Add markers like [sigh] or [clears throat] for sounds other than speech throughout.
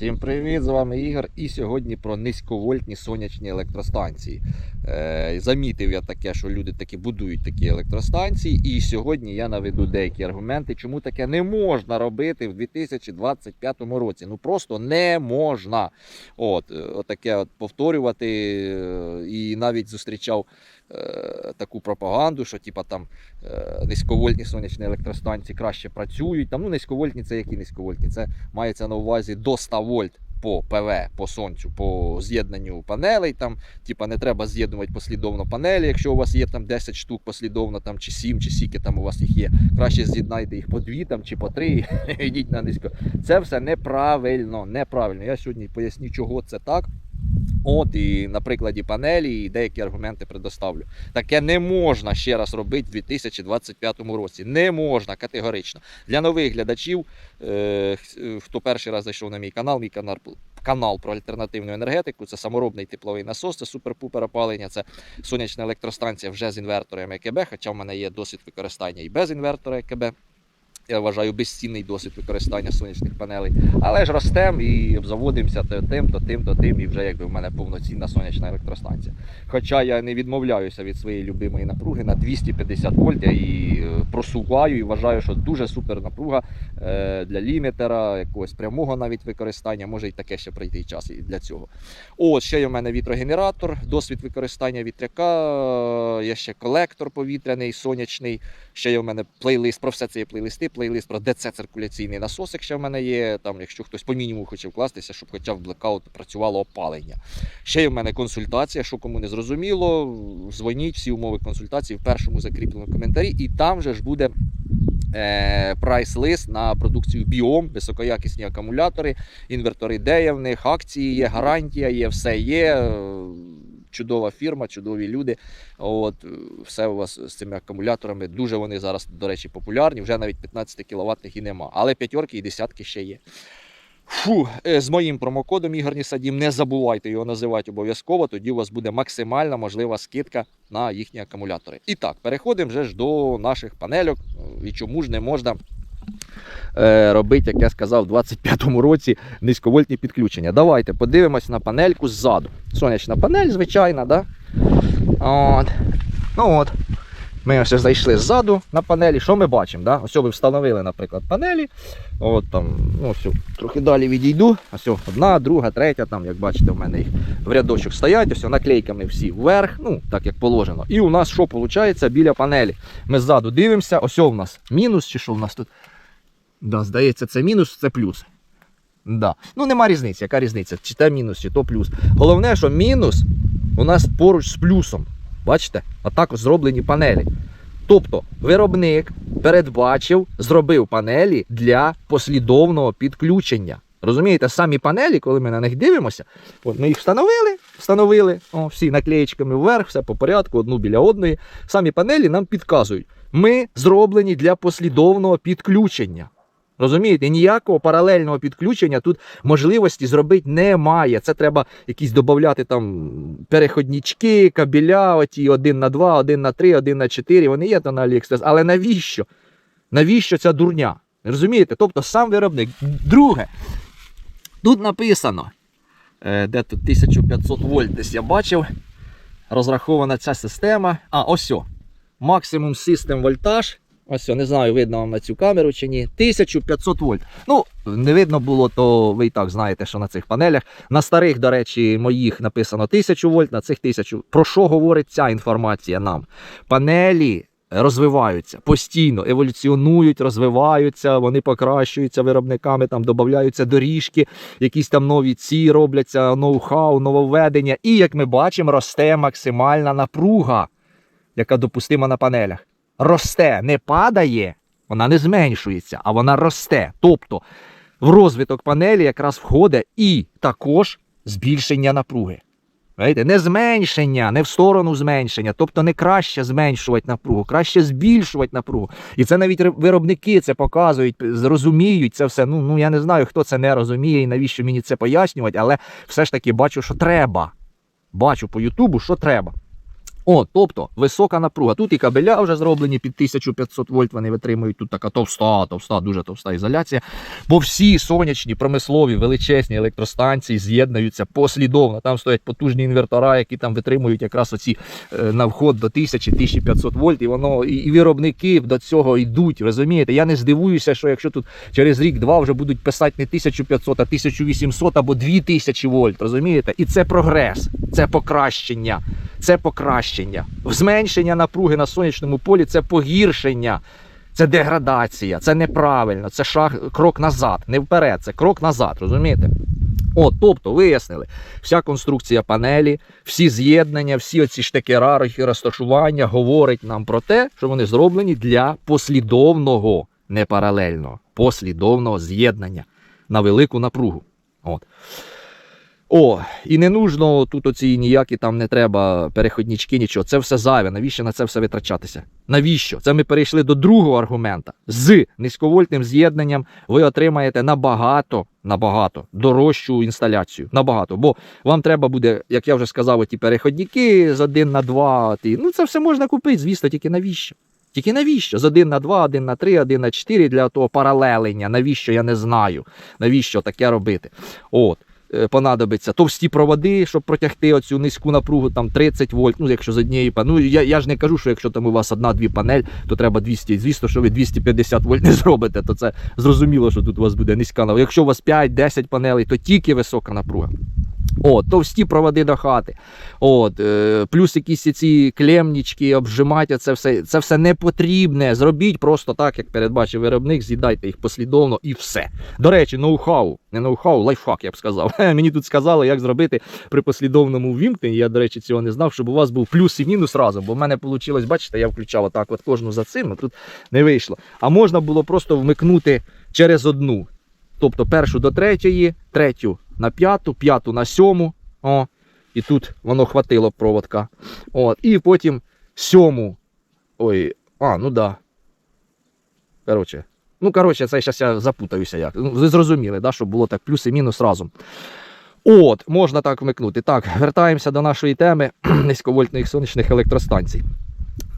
Всім привіт! З вами Ігор. І сьогодні про низьковольтні сонячні електростанції. Е, замітив я таке, що люди таки будують такі електростанції. І сьогодні я наведу деякі аргументи, чому таке не можна робити в 2025 році. Ну просто не можна. От, е, отаке от повторювати. е, І навіть зустрічав е, таку пропаганду, що типа там е, низьковольтні сонячні електростанції краще працюють. Там ну низьковольтні це які низьковольтні? Це мається на увазі до 100 вольт по ПВ, по сонцю, по з'єднанню панелей. Там, типа, не треба з'єднувати послідовно панелі, якщо у вас є там 10 штук послідовно, там, чи 7, чи скільки там у вас їх є. Краще з'єднайте їх по 2 там, чи по 3 [laughs] йдіть на низько. Це все неправильно. неправильно. Я сьогодні поясню, чого це так. От і на прикладі панелі і деякі аргументи предоставлю. Таке не можна ще раз робити в 2025 році. Не можна категорично. Для нових глядачів, е, хто перший раз зайшов на мій канал, мій канал, канал про альтернативну енергетику, це саморобний тепловий насос, це супер-пупер опалення, це сонячна електростанція вже з інвертором ЕКБ, хоча в мене є досвід використання і без інвертора ЕКБ. Я вважаю безцінний досвід використання сонячних панелей. Але ж ростемо і обзаводимося то тим, то тим, то тим, і вже якби в мене повноцінна сонячна електростанція. Хоча я не відмовляюся від своєї любимої напруги на 250 вольт, я її е, просуваю і вважаю, що дуже супер напруга е, для лімітера, якогось прямого навіть використання, може і таке ще прийти час і для цього. От, ще є в мене вітрогенератор, досвід використання вітряка, є ще колектор повітряний, сонячний. Ще є в мене плейлист, про все це є плейлисти, плейлист про ДЦ-циркуляційний насосик ще в мене є. Там, якщо хтось по мінімуму хоче вкластися, щоб хоча в блекаут працювало опалення. Ще є в мене консультація, що кому не зрозуміло, дзвоніть всі умови консультації в першому закріпленому коментарі, і там же ж буде. е, Прайс-лист на продукцію Біом, високоякісні акумулятори, інвертори, де є в них, акції є, гарантія є, все є. Чудова фірма, чудові люди. От, е, все у вас з цими акумуляторами. Дуже вони зараз, до речі, популярні. Вже навіть 15 кВт і нема. Але п'ятерки і десятки ще є. Фу, е, з моїм промокодом Ігорні Садім, не забувайте його називати обов'язково, тоді у вас буде максимальна можлива скидка на їхні акумулятори. І так, переходимо вже ж до наших панельок. Е, І чому ж не можна робити, як я сказав, у 25-му році низьковольтні підключення. Давайте подивимось на панельку ззаду. Сонячна панель, звичайна, да? От. Ну от. Ми ось зайшли ззаду на панелі. Що ми бачимо? Да? Ось ви встановили, наприклад, панелі. От там, ну, ось, трохи далі відійду. Ось одна, друга, третя, там, як бачите, в мене їх в рядочок стоять, ось наклейками всі вверх, ну, так як положено. І у нас що виходить біля панелі? Ми ззаду дивимося, ось у нас мінус, чи що в нас тут? Да, здається, це мінус, це плюс. Да. Ну, нема різниці, яка різниця, чи те мінус, чи то плюс. Головне, що мінус у нас поруч з плюсом. Бачите? Ось зроблені панелі. Тобто виробник передбачив, зробив панелі для послідовного підключення. Розумієте, самі панелі, коли ми на них дивимося, от ми їх встановили, встановили, о, всі наклеєчками вверх, все по порядку, одну біля одної. Самі панелі нам підказують, ми зроблені для послідовного підключення. Розумієте, ніякого паралельного підключення тут можливості зробити немає. Це треба якісь додати там переходнички, кабеля, оті один на два, один на три, один на чотири. Вони є то на Aliexpress. Але навіщо? Навіщо ця дурня? Розумієте? Тобто сам виробник. Друге, тут написано, е, де тут 1500 вольт десь я бачив. Розрахована ця система. А, ось. о. Максимум систем вольтаж. Ось, не знаю, видно вам на цю камеру чи ні. 1500 вольт. Ну, не видно було, то ви і так знаєте, що на цих панелях. На старих, до речі, моїх написано 1000 вольт, на цих 1000. Про що говорить ця інформація нам? Панелі розвиваються постійно, еволюціонують, розвиваються, вони покращуються виробниками, там додаються доріжки, якісь там нові ці робляться, ноу-хау, нововведення. І як ми бачимо, росте максимальна напруга, яка допустима на панелях росте, не падає, вона не зменшується, а вона росте. Тобто в розвиток панелі якраз входить і також збільшення напруги. Знаєте, Не зменшення, не в сторону зменшення, тобто не краще зменшувати напругу, краще збільшувати напругу. І це навіть виробники це показують, зрозуміють це все. Ну, ну я не знаю, хто це не розуміє і навіщо мені це пояснювати, але все ж таки бачу, що треба. Бачу по Ютубу, що треба. О, тобто висока напруга. Тут і кабеля вже зроблені під 1500 вольт. Вони витримують тут така товста, товста, дуже товста ізоляція. Бо всі сонячні промислові величезні електростанції з'єднуються послідовно. Там стоять потужні інвертора, які там витримують якраз оці е, на вход до 1000-1500 вольт. І воно і, виробники до цього йдуть. Розумієте? Я не здивуюся, що якщо тут через рік-два вже будуть писати не 1500, а 1800 або 2000 вольт. Розумієте? І це прогрес, це покращення. Це покращення. Зменшення напруги на сонячному полі це погіршення, це деградація, це неправильно, це шаг, крок назад, не вперед, це крок назад, розумієте? О, тобто вияснили, вся конструкція панелі, всі з'єднання, всі оці штекера, розташування говорить нам про те, що вони зроблені для послідовного, не паралельного, послідовного з'єднання на велику напругу. От. О, і не нужно тут оці ніякі там не треба переходнички, нічого. Це все зайве. Навіщо на це все витрачатися? Навіщо? Це ми перейшли до другого аргумента. З низьковольтним з'єднанням ви отримаєте набагато, набагато дорожчу інсталяцію. Набагато. Бо вам треба буде, як я вже сказав, ті переходники з 1 на 2. Ті, ну це все можна купити, звісно, тільки навіщо? Тільки навіщо? З 1 на 2, 1 на 3, 1 на 4 для того паралелення. Навіщо я не знаю. Навіщо таке робити? От. Е, Понадобиться товсті проводи, щоб протягти оцю низьку напругу, там 30 вольт. Ну, якщо з однієї. Ну, я, я ж не кажу, що якщо там у вас одна-дві панель, то треба 200. Звісно, що ви 250 вольт не зробите, то це зрозуміло, що тут у вас буде низька напруга. Якщо у вас 5-10 панелей, то тільки висока напруга. От, товсті проводи до хати. От, е, плюс якісь ці клемнічки, обжимати, це все, це все не потрібне. Зробіть просто так, як передбачив виробник, з'їдайте їх послідовно і все. До речі, ноу-хау, не ноу-хау, лайфхак, я б сказав. [laughs] Мені тут сказали, як зробити при послідовному ввімкненні. Я, до речі, цього не знав, щоб у вас був плюс і мінус разом. Бо в мене вийшло, бачите, я включав отак от кожну за цим, а тут не вийшло. А можна було просто вмикнути через одну. Тобто першу до третьої, третю на п'яту, п'яту на сьому. О, і тут воно хватило проводка. От, і потім сьому. Ой, а, ну да. Коротше. Ну, коротше, це зараз я запутаюся як. Ну, ви зрозуміли, да, щоб було так плюс і мінус разом. От, можна так вмикнути. Так, вертаємося до нашої теми [clears throat] низьковольтних сонячних електростанцій.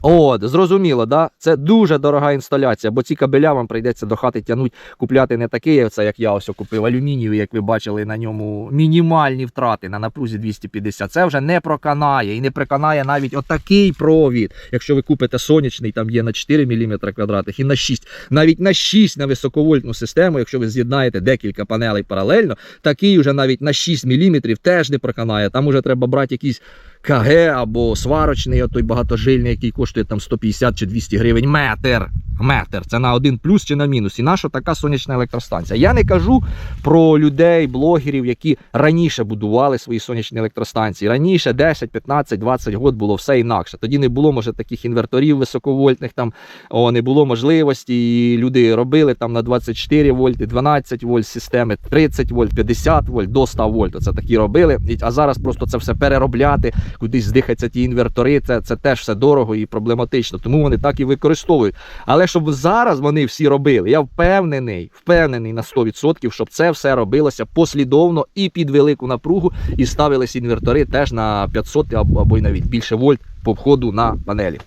От, зрозуміло, да? це дуже дорога інсталяція, бо ці кабеля вам прийдеться до хати тягнути, купляти не такі, оце, як я ось купив алюмінієві, як ви бачили на ньому мінімальні втрати на напрузі 250. Це вже не проканає і не приканає навіть отакий провід. Якщо ви купите сонячний, там є на 4 мм квадратних і на 6, навіть на 6 на високовольтну систему, якщо ви з'єднаєте декілька панелей паралельно, такий вже навіть на 6 мм теж не проканає. Там уже треба брати якісь. КГ або сварочний, той багатожильний, який коштує там 150 чи 200 гривень метр. Метр. Це на один плюс чи на мінус. І наша така сонячна електростанція. Я не кажу про людей, блогерів, які раніше будували свої сонячні електростанції. Раніше 10, 15, 20 років було все інакше. Тоді не було, може, таких інверторів високовольтних, там о, не було можливості. І люди робили там на 24 вольти, 12 вольт системи, 30 вольт, 50 вольт, до 100 вольт. Це такі робили. А зараз просто це все переробляти, кудись здихаться ті інвертори. Це, це теж все дорого і проблематично. Тому вони так і використовують. Але щоб зараз вони всі робили, я впевнений, впевнений на 100%, щоб це все робилося послідовно і під велику напругу, і ставились інвертори теж на 500 або, й навіть більше вольт по входу на панелі.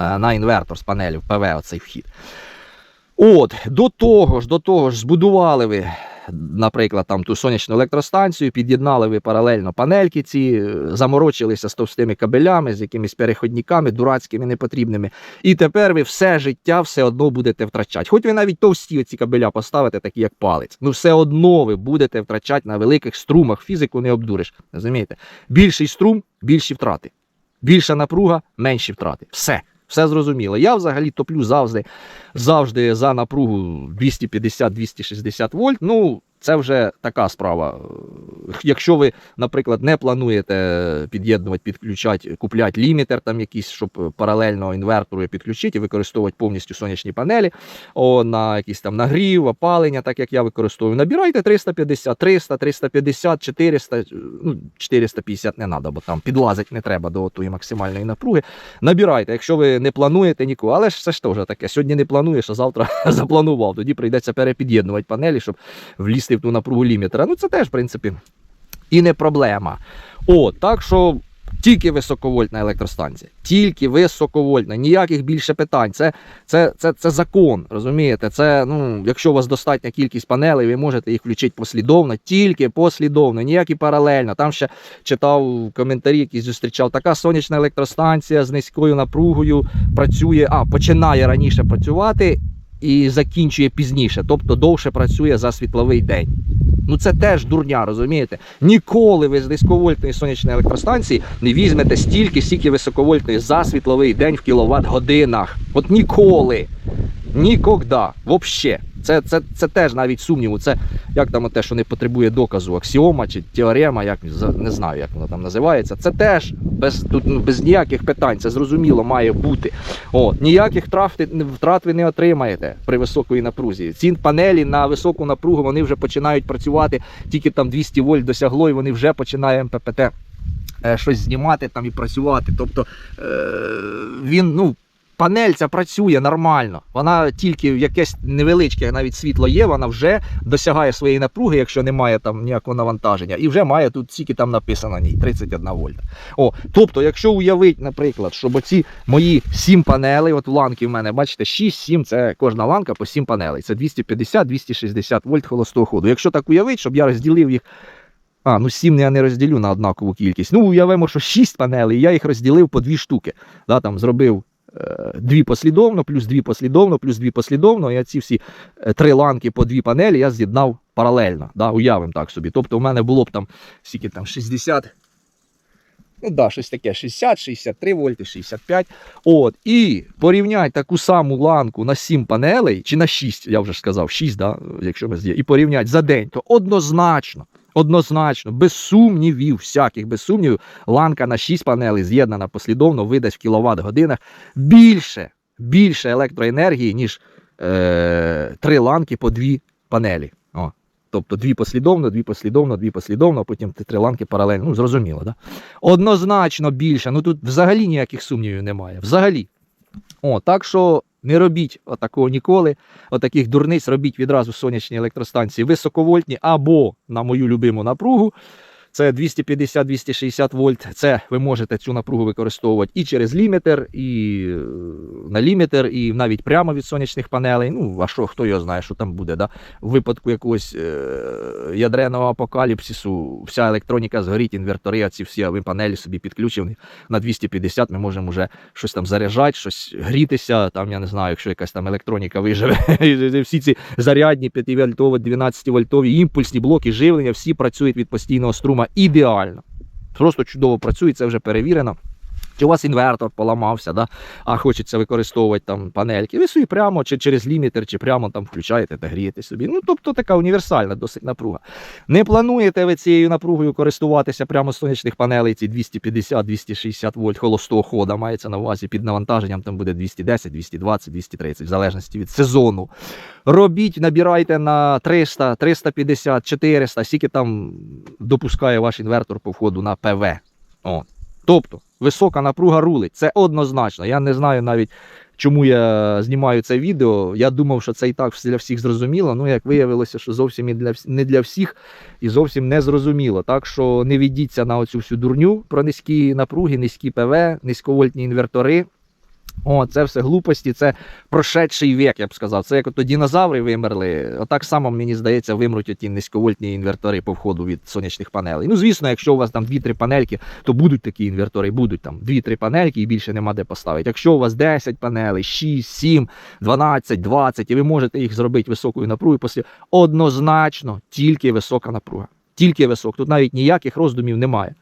Е, На інвертор з панелі, ПВ, оцей вхід. От, до того ж, до того ж, збудували ви, наприклад, там ту сонячну електростанцію, під'єднали ви паралельно панельки ці, е, заморочилися з товстими кабелями, з якимись переходниками, дурацькими, непотрібними. І тепер ви все життя все одно будете втрачати. Хоч ви навіть товсті ці кабеля поставите, такі як палець. Ну все одно ви будете втрачати на великих струмах. Фізику не обдуриш. Розумієте? Більший струм, більші втрати. Більша напруга, менші втрати. Все. Все зрозуміло. Я взагалі топлю завжди, завжди за напругу 250-260 вольт. Ну, це вже така справа. Якщо ви, наприклад, не плануєте під'єднувати, підключати, купляти лімітер, там якийсь, щоб паралельно інвертору підключити і використовувати повністю сонячні панелі о, на якийсь там нагрів, опалення, так як я використовую, набирайте 350, 300, 350, 400, ну 450 не треба, бо там підлазить не треба до тої максимальної напруги. Набирайте, якщо ви не плануєте нікого, але ж це ж теж таке. Сьогодні не плануєш, а завтра [laughs] запланував. Тоді прийдеться перепід'єднувати панелі, щоб влізти в ту напругу лімітера. Ну це теж, в принципі, і не проблема. О, так що Тільки високовольтна електростанція. Тільки високовольтна. Ніяких більше питань. Це, це, це, це закон. Розумієте? Це, ну, якщо у вас достатня кількість панелей, ви можете їх включити послідовно, тільки послідовно, ніякі паралельно. Там ще читав коментарі, які зустрічав. Така сонячна електростанція з низькою напругою працює, а починає раніше працювати і закінчує пізніше, тобто довше працює за світловий день. Ну це теж дурня, розумієте? Ніколи ви з низьковольтної сонячної електростанції не візьмете стільки, стільки високовольтної за світловий день в кіловат годинах. От ніколи. Нікогда. Вообще. Це, це, це теж навіть сумніву. Це як там те, що не потребує доказу, аксіома чи теорема, як не знаю, як воно там називається. Це теж без тут ну, без ніяких питань. Це зрозуміло має бути. От ніяких втрат, втрат ви не отримаєте при високій напрузі. Ці панелі на високу напругу вони вже починають працювати. Тільки там 200 вольт досягло, і вони вже починає МППТ е, щось знімати там і працювати. Тобто е, він, ну. Панель ця працює нормально. Вона тільки якесь невеличке навіть світло є, вона вже досягає своєї напруги, якщо немає там ніякого навантаження, і вже має тут тільки там написано на ній 31 вольта. О, тобто, якщо уявити, наприклад, щоб оці мої 7 панелей, от ланки в мене, бачите, 6-7, це кожна ланка по 7 панелей. Це 250-260 вольт холостого ходу. Якщо так уявити, щоб я розділив їх. А, ну 7 я не розділю на однакову кількість. Ну, уявимо, що 6 панелей, я їх розділив по 2 штуки. Да, там зробив дві послідовно, плюс дві послідовно, плюс дві послідовно. Я ці всі е, три ланки по дві панелі я з'єднав паралельно. Да, уявимо так собі. Тобто, у мене було б там скільки там 60. Ну да, щось таке 60, 63 вольти, 65. От. І порівняти таку саму ланку на 7 панелей, чи на 6, я вже сказав, 6, да, якщо ми є, і порівняти за день, то однозначно, однозначно, без сумнівів, всяких без сумнівів, ланка на 6 панелей з'єднана послідовно видасть в кіловат годинах більше, більше електроенергії, ніж е, три ланки по дві панелі. О. Тобто дві послідовно, дві послідовно, дві послідовно, а потім три ланки паралельно. Ну, зрозуміло, да? Однозначно більше. Ну тут взагалі ніяких сумнівів немає. Взагалі. О, так що не робіть отакого ніколи. Отаких дурниць робіть відразу сонячні електростанції високовольтні або на мою любиму напругу. Це 250-260 вольт. Це ви можете цю напругу використовувати і через лімітер, і е, на лімітер, і навіть прямо від сонячних панелей. Ну, а що, хто його знає, що там буде. Да? В випадку якогось е, ядреного апокаліпсису, вся електроніка згорить, інвертори, а ці всі ви панелі собі підключені на 250, ми можемо вже щось там заряджати, щось грітися. Там, я не знаю, якщо якась там електроніка виживе. [laughs] Всі ці зарядні 5-вольтові, 12-вольтові імпульсні блоки живлення, всі працюють від постійного струма ідеально. Просто чудово працює, це вже перевірено. Чи у вас інвертор поламався, да? а хочеться використовувати там панельки. Ви собі прямо чи через лімітер, чи прямо там включаєте та грієте собі. Ну, тобто така універсальна досить напруга. Не плануєте ви цією напругою користуватися прямо з сонячних панелей, ці 250-260 вольт холостого хода мається на увазі під навантаженням, там буде 210, 220, 230, в залежності від сезону. Робіть, набирайте на 300, 350, 400, скільки там допускає ваш інвертор по входу на ПВ. О. Тобто, висока напруга рулить. Це однозначно. Я не знаю навіть, чому я знімаю це відео. Я думав, що це і так для всіх зрозуміло. Ну, як виявилося, що зовсім і для, не для всіх і зовсім не зрозуміло. Так що не ведіться на оцю всю дурню про низькі напруги, низькі ПВ, низьковольтні інвертори. О, це все глупості, це прошедший вік, я б сказав. Це як ото динозаври вимерли. Отак само, мені здається, вимруть оті низьковольтні інвертори по входу від сонячних панелей. Ну, звісно, якщо у вас там 2-3 панельки, то будуть такі інвертори, будуть там 2-3 панельки і більше нема де поставити. Якщо у вас 10 панелей, 6, 7, 12, 20, і ви можете їх зробити високою напругою, після однозначно тільки висока напруга. Тільки висока. Тут навіть ніяких роздумів немає.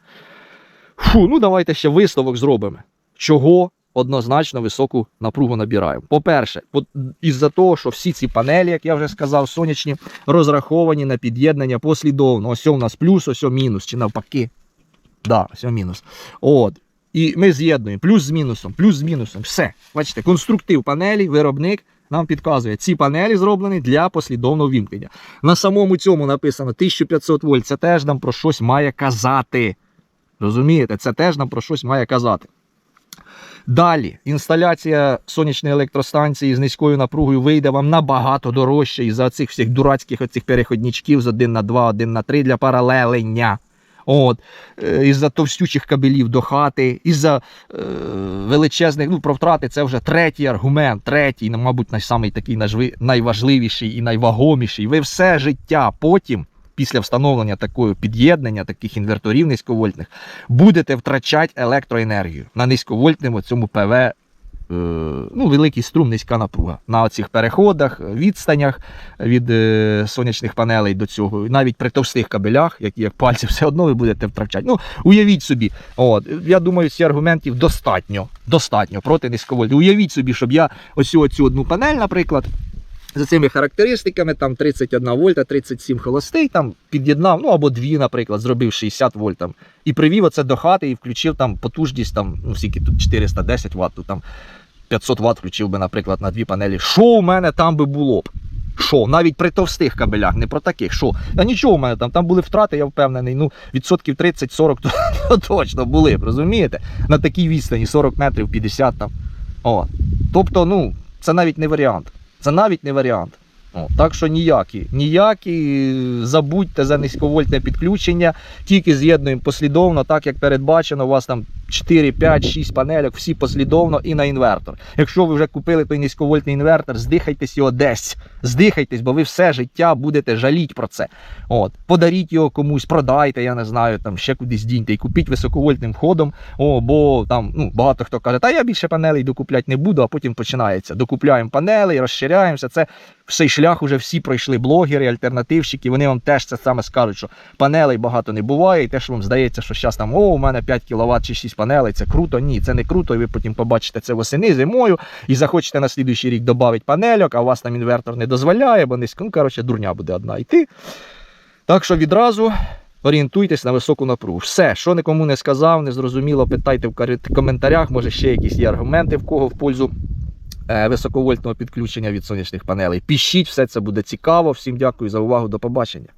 Фу, ну давайте ще висновок зробимо. Чого однозначно високу напругу набираємо? По-перше, із-за того, що всі ці панелі, як я вже сказав, сонячні, розраховані на під'єднання послідовно. Ось у нас плюс, ось мінус, чи навпаки. Да, ось мінус. От. І ми з'єднуємо плюс з мінусом, плюс з мінусом. Все. Бачите, конструктив панелі, виробник нам підказує, ці панелі зроблені для послідовного вімкнення. На самому цьому написано 1500 вольт. Це теж нам про щось має казати. Розумієте, це теж нам про щось має казати. Далі, інсталяція сонячної електростанції з низькою напругою вийде вам набагато дорожче із-за цих всіх дурацьких оцих переходничків з 1 на 2, 1 на 3 для паралелення. От, е, із-за товстючих кабелів до хати, із-за е, величезних, ну, про втрати це вже третій аргумент, третій, ну, мабуть, най- самий такий найважливіший і найвагоміший. Ви все життя потім, після встановлення такого під'єднання, таких інверторів низьковольтних, будете втрачати електроенергію на низьковольтному цьому ПВ. е, Ну, великий струм, низька напруга на цих переходах, відстанях від е, сонячних панелей до цього, навіть при товстих кабелях, які як пальці, [laughs] все одно ви будете втрачати. Ну, уявіть собі, от, я думаю, ці аргументів достатньо, достатньо проти низьковольтних. Уявіть собі, щоб я ось цю одну панель, наприклад, за цими характеристиками, там 31 вольта, 37 холостий, там під'єднав, ну або дві, наприклад, зробив 60 вольт там, і привів оце до хати і включив там потужність, там, ну скільки тут 410 Вт, тут там 500 Вт включив би, наприклад, на дві панелі. Що у мене там би було б? Що, навіть при товстих кабелях, не про таких, що? Та нічого у мене там, там були втрати, я впевнений, ну, відсотків 30-40 то, [laughs] то точно були б, розумієте? На такій відстані 40 метрів, 50 там. О. Тобто, ну, це навіть не варіант. Це навіть не варіант. О, так що ніякі, ніякі, забудьте за низьковольтне підключення, тільки з'єднуємо послідовно, так як передбачено, у вас там 4, 5, 6 панельок, всі послідовно і на інвертор. Якщо ви вже купили той низьковольтний інвертор, здихайтесь його десь. Здихайтесь, бо ви все життя будете жаліть про це. От, подаріть його комусь, продайте, я не знаю, там ще кудись діньте і купіть високовольтним входом. О, бо там ну, багато хто каже, та я більше панелей докупляти не буду, а потім починається. Докупляємо панелей, розширяємося. Це цей шлях уже всі пройшли блогери, альтернативщики. Вони вам теж це саме скажуть, що панелей багато не буває, і те, що вам здається, що зараз там о, у мене 5 кВт чи 6 панелей, це круто. Ні, це не круто. І ви потім побачите це восени зимою і захочете на слідуючий рік додати панельок, а у вас там інвертор не дозволяє, бо низько. Ну, коротше, дурня буде одна йти. Так що відразу. Орієнтуйтесь на високу напругу. Все, що нікому не сказав, не зрозуміло, питайте в коментарях, може ще якісь є аргументи в кого в пользу е, високовольтного підключення від сонячних панелей. Пишіть, все це буде цікаво. Всім дякую за увагу. До побачення.